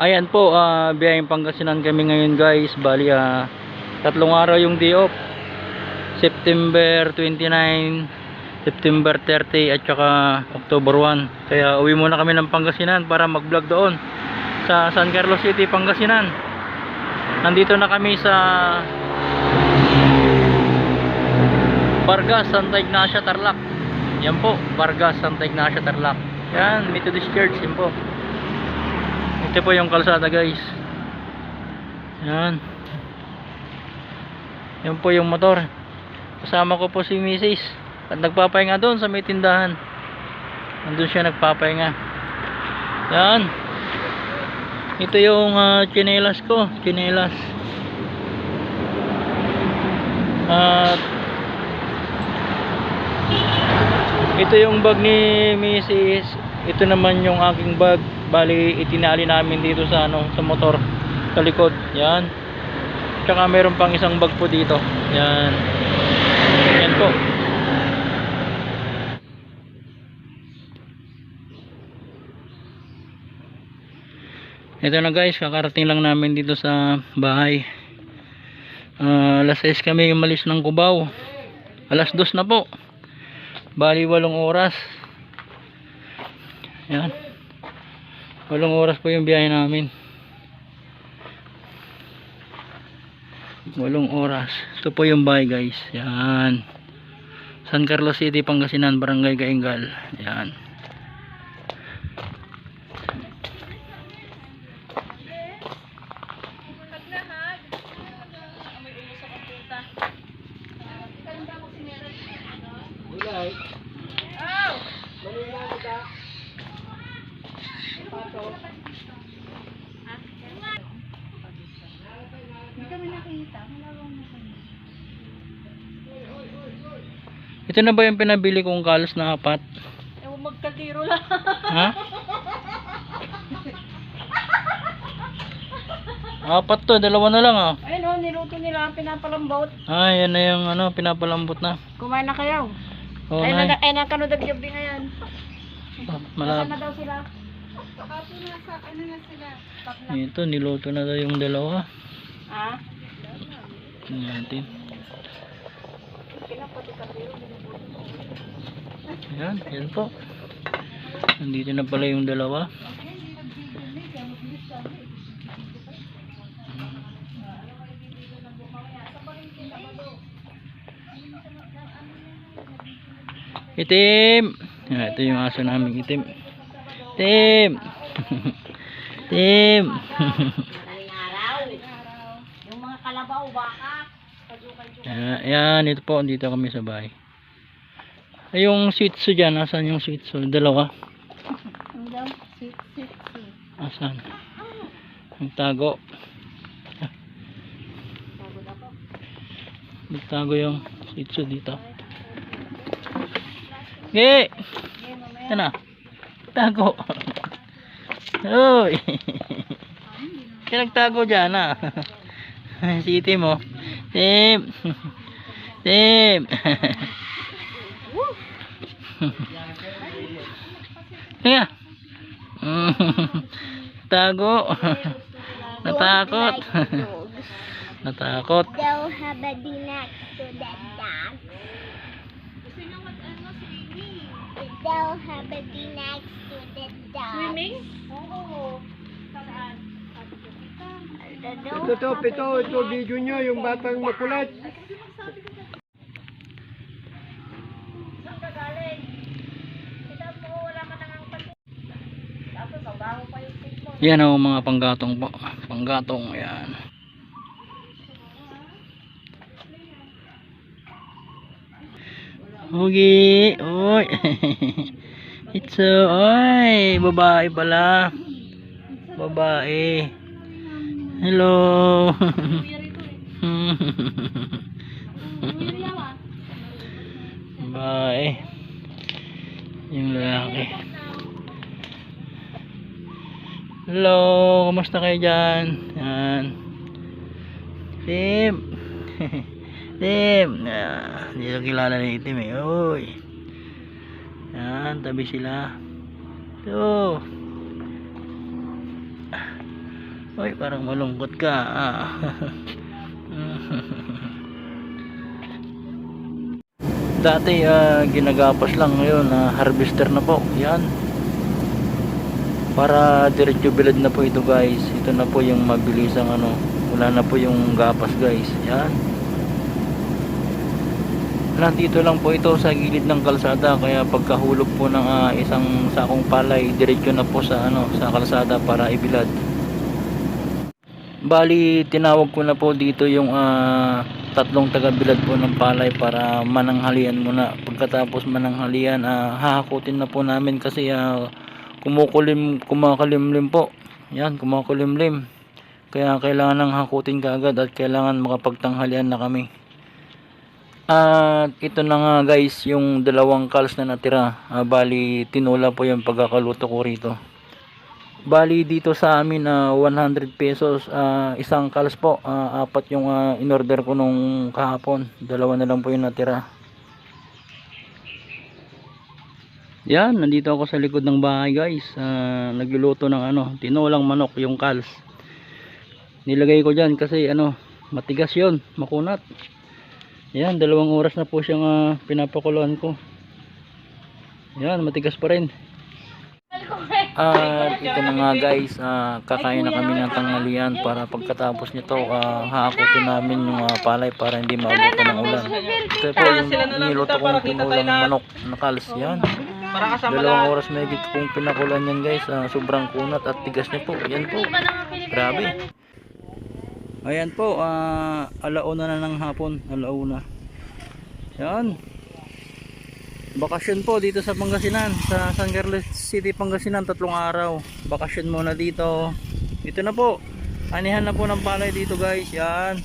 Ayan po, ah biyayang Pangasinan kami ngayon guys. Bali, ah, tatlong araw yung day off. September 29, September 30 at saka October 1. Kaya uwi muna kami ng Pangasinan para mag-vlog doon sa San Carlos City, Pangasinan. Nandito na kami sa Vargas, Santa Ignacia, Tarlac. Yan po, Vargas, Santa Ignacia, Tarlac. Yan, Methodist Church, yan po. Ito po yung kalsada guys. Yan. Yan po yung motor. Kasama ko po si Mrs. At nagpapahinga doon sa may tindahan. Nandun siya nagpapahinga. Yan. Ito yung uh, chinelas ko. Chinelas. At ito yung bag ni Mrs. Ito naman yung aking bag. Bali itinali namin dito sa ano sa motor sa likod. Yan. Tsaka meron pang isang bag po dito. Yan. Yan po. Ito na guys, kakarating lang namin dito sa bahay. Ah, alas 6 kami umalis ng Cubao. Alas 2 na po. Bali 8 oras. Yan. 8 oras po yung biyahe namin. 8 oras. Ito po yung bahay guys. Yan. San Carlos City, Pangasinan, Barangay Gaingal. Yan. Ito na ba yung pinabili kong kalos na apat? Ewan magkakiro lang. Ha? Apat to, dalawa na lang ah. Ayun oh, niluto nila ang pinapalambot. Ah, yan na yung ano, pinapalambot na. Kumain na kayo. Oo ay, na. na, ay, nakanood gabi ngayon. Ah, Nasaan malap. na daw sila? Kapo na sa, ano na sila? Ito, niluto na daw yung dalawa. Ah? Tingnan natin. Pinapatikairo. Yan, yan po. Nandito na pala yung dalawa. Itim! Yan, ito yung aso namin itim. Itim! Itim! Madaling araw. Yung mga kalabaw, baka. Yan, yan, ito po, dito kami sa bahay. Ay, yung shih tzu dyan, asan yung shih tzu? Dalawa. Asan? Nagtago. Nagtago yung shih tzu dito. Ge! Yan na. Tago. Uy! Kaya nagtago dyan ah. si Tim oh. Tim! Tim! Kaya. Tago. Natakot. Natakot. They'll have a dinner to the dog. They'll have a dinner to the dog. Swimming? Oo. Saan? Ito, Ito, ito, ito, ito, video nyo, yung batang makulit. Saan ka galing? Kita mo, wala ka nang. Tapos, mabaho pa yung face mo. Yan o mga panggatong. Panggatong yan. Ugi, oy. It's a, oy, babae pala. Babae. Hello. babae. Yung lalaki. Hello, kumusta kayo dyan? Yan. Tim. Tim. Ah, Hindi ko kilala ni Tim eh. Uy. Yan, tabi sila. Ito. Uy, parang malungkot ka. Ah. Dati ah, ginagapas lang ngayon na harvester na po. Yan. Para diretso bilad na po ito guys. Ito na po yung mabilisang ano. Wala na po yung gapas guys. Yan. Nandito lang po ito sa gilid ng kalsada kaya pagkahulog po ng ah, isang sakong palay diretso na po sa ano sa kalsada para ibilad. Bali, tinawag ko na po dito yung ah, tatlong taga-bilad po ng palay para mananghalian muna. Pagkatapos mananghalian, ah, hahakutin na po namin kasi ah, kumukulim, kumakalimlim po. Yan, kumakulimlim. Kaya kailangan ng hakutin kaagad at kailangan makapagtanghalian na kami. At ito na nga guys, yung dalawang calls na natira. Ah, bali, tinula po yung pagkakaluto ko rito. Bali dito sa amin na 100 pesos ah, isang calls po. Ah, apat yung ah, in-order ko nung kahapon. Dalawa na lang po yung natira. Yan, nandito ako sa likod ng bahay guys. Ah, nagluluto ng ano, tinolang manok yung calls. Nilagay ko diyan kasi ano, matigas 'yon, makunat. Yan, dalawang oras na po siyang ah, pinapakuluan ko. Yan, matigas pa rin. At ito na nga guys, ah, kakain na kami ng tanghalian para pagkatapos nito uh, hahakutin namin yung ah, palay para hindi maabutan ng ulan. Ito po yung niluto kong tinulang manok na kalis yan. Dalawang oras may higit kong pinakulan yan guys. ah, sobrang kunat at tigas niya po. Yan po. Grabe. Ayan po, ah, alauna na ng hapon. Alauna. Yan. Bakasyon po dito sa Pangasinan, sa San Carlos City, Pangasinan, tatlong araw. Bakasyon muna dito. Dito na po. Anihan na po ng palay dito guys. Yan.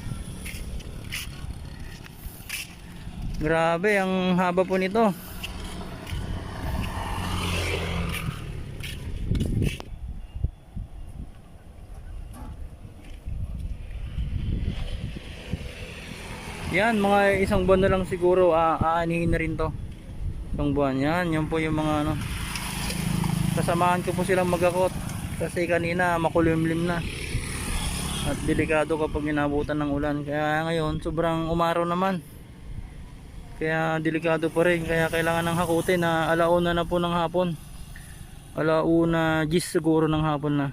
Grabe, ang haba po nito. Yan, mga isang buwan na lang siguro aanihin na rin to. Isang buwan. Yan, yan po yung mga ano. Kasamahan ko po silang magakot. Kasi kanina makulimlim na. At delikado kapag inabutan ng ulan. Kaya ngayon, sobrang umaraw naman. Kaya delikado pa rin. Kaya kailangan ng hakutin na alauna na po ng hapon. Alauna gis siguro ng hapon na.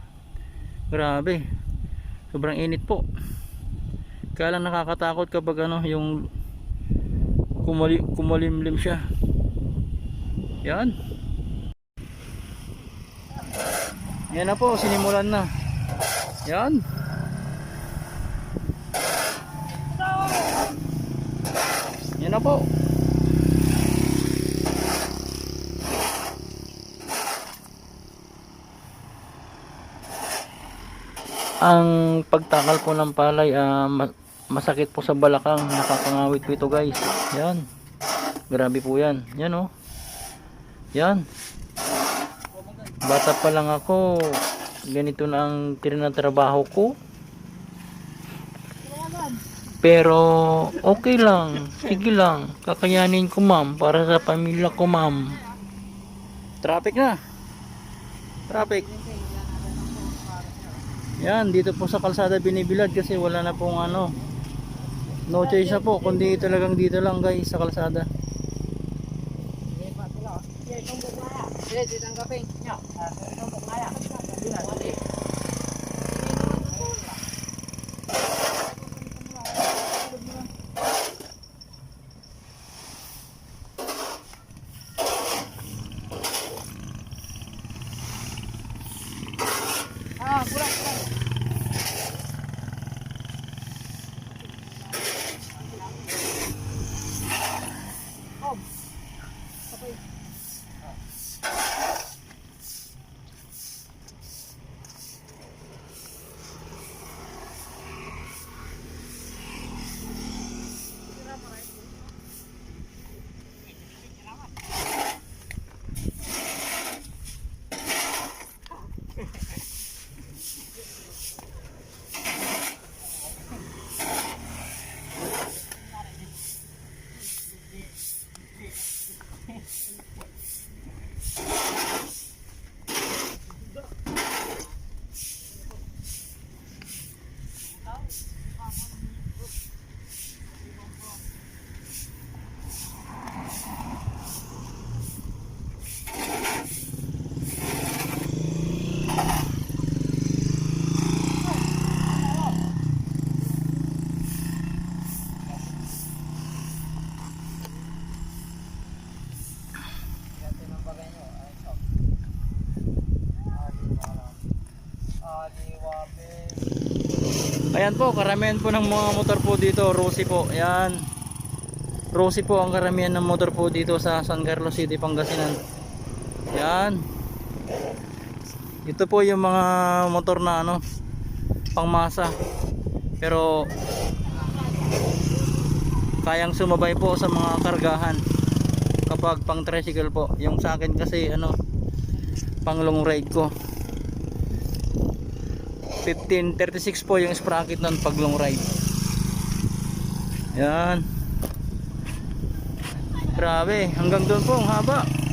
Grabe. Sobrang init po. Kaya lang nakakatakot kapag ano yung kumali, kumalimlim siya. Yan. Yan na po, sinimulan na. Yan. Yan na po. Ang pagtakal po ng palay ma- masakit po sa balakang nakakangawit po ito guys yan grabe po yan yan oh yan. Bata pa lang ako. Ganito na ang tinatrabaho ko. Pero okay lang. Sige lang. Kakayanin ko ma'am. Para sa pamilya ko ma'am. Traffic na. Traffic. Yan dito po sa kalsada binibilad kasi wala na pong ano. No choice na po kundi talagang dito lang guys sa kalsada đây thì đang có pin nhỏ, nó cũng hay Ayan po, karamihan po ng mga motor po dito, Rosy po. Ayan. Rosy po ang karamihan ng motor po dito sa San Carlos City, Pangasinan. Ayan. Ito po yung mga motor na ano, pangmasa. Pero kayang sumabay po sa mga kargahan kapag pang tricycle po. Yung sa akin kasi ano, pang long ride ko. 1536 po yung sprocket nun pag long ride. Yan. Grabe hanggang doon po ang haba